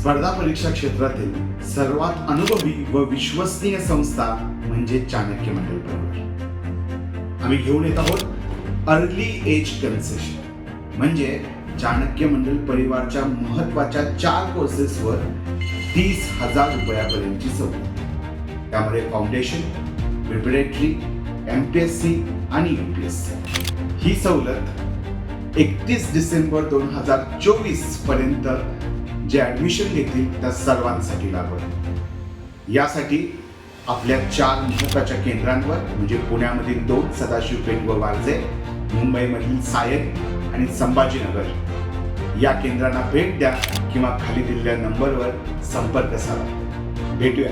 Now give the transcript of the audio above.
स्पर्धा परीक्षा क्षेत्रातील सर्वात अनुभवी व विश्वसनीय संस्था म्हणजे चाणक्य मंडळ परिवार आम्ही घेऊन येत आहोत अर्ली एज कन्सेशन. म्हणजे चाणक्य मंडळ परिवारच्या महत्त्वाच्या चार कोर्सेसवर तीस हजार रुपयापर्यंतची सवलत. त्यामध्ये foundation preparatory M P S C आणि यू पी एस सी ही सवलत एकतीस डिसेंबर दोन हजार चोवीसपर्यंत जे ॲडमिशन घेतील त्या सर्वांसाठी लागवड यासाठी आपल्या चार महत्त्वाच्या केंद्रांवर म्हणजे पुण्यामधील दोन सदाशिव पेठ व वारजे मुंबईमधील सायन आणि संभाजीनगर या केंद्रांना भेट द्या किंवा खाली दिलेल्या नंबरवर संपर्क साधा. भेटूया